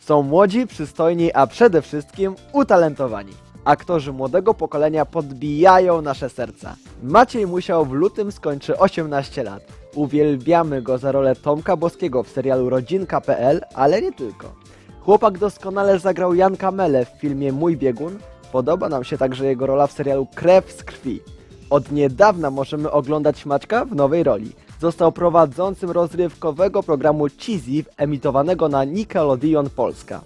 Są młodzi, przystojni, a przede wszystkim utalentowani. Aktorzy młodego pokolenia podbijają nasze serca. Maciej Musiał w lutym skończy 18 lat. Uwielbiamy go za rolę Tomka Boskiego w serialu Rodzinka.pl, ale nie tylko. Chłopak doskonale zagrał Janka Mele w filmie Mój Biegun. Podoba nam się także jego rola w serialu Krew z krwi. Od niedawna możemy oglądać Maćka w nowej roli. Został prowadzącym rozrywkowego programu Cheesy emitowanego na Nickelodeon Polska.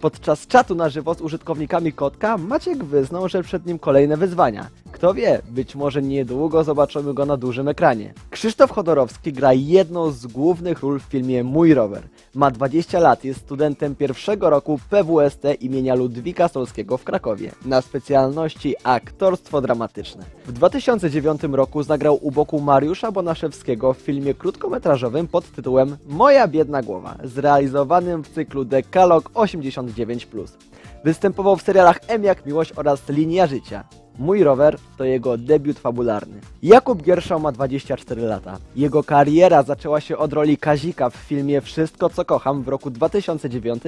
Podczas czatu na żywo z użytkownikami Kotka Maciek wyznał, że przed nim kolejne wyzwania. Kto wie, być może niedługo zobaczymy go na dużym ekranie. Krzysztof Chodorowski gra jedną z głównych ról w filmie Mój Rower. Ma 20 lat, jest studentem pierwszego roku PWST imienia Ludwika Solskiego w Krakowie na specjalności aktorstwo dramatyczne. W 2009 roku zagrał u boku Mariusza Bonaszewskiego w filmie krótkometrażowym pod tytułem Moja biedna głowa, zrealizowanym w cyklu Dekalog 89+. Występował w serialach M jak Miłość oraz Linia Życia. Mój rower to jego debiut fabularny. Jakub Gierszał ma 24 lata. Jego kariera zaczęła się od roli Kazika w filmie Wszystko co kocham w roku 2009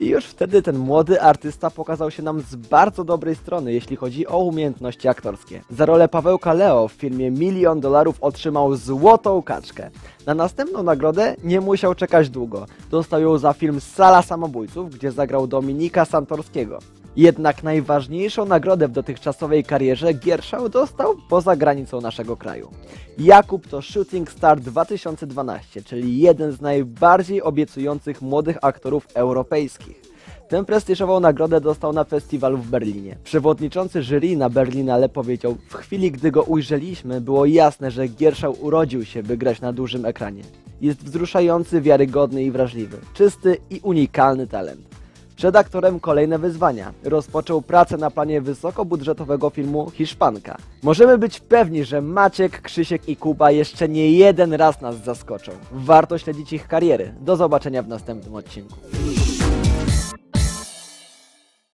i już wtedy ten młody artysta pokazał się nam z bardzo dobrej strony, jeśli chodzi o umiejętności aktorskie. Za rolę Pawełka Leo w filmie Milion dolarów otrzymał złotą kaczkę. Na następną nagrodę nie musiał czekać długo. Dostał ją za film Sala Samobójców, gdzie zagrał Dominika Santorskiego. Jednak najważniejszą nagrodę w dotychczasowej karierze Gierszał dostał poza granicą naszego kraju. Jakub to Shooting Star 2012, czyli jeden z najbardziej obiecujących młodych aktorów europejskich. Tę prestiżową nagrodę dostał na festiwalu w Berlinie. Przewodniczący jury na Berlinale powiedział, w chwili gdy go ujrzeliśmy, było jasne, że Gierszał urodził się, by grać na dużym ekranie. Jest wzruszający, wiarygodny i wrażliwy. Czysty i unikalny talent. Przed aktorem kolejne wyzwania. Rozpoczął pracę na planie wysokobudżetowego filmu Hiszpanka. Możemy być pewni, że Maciek, Krzysiek i Kuba jeszcze nie jeden raz nas zaskoczą. Warto śledzić ich kariery. Do zobaczenia w następnym odcinku.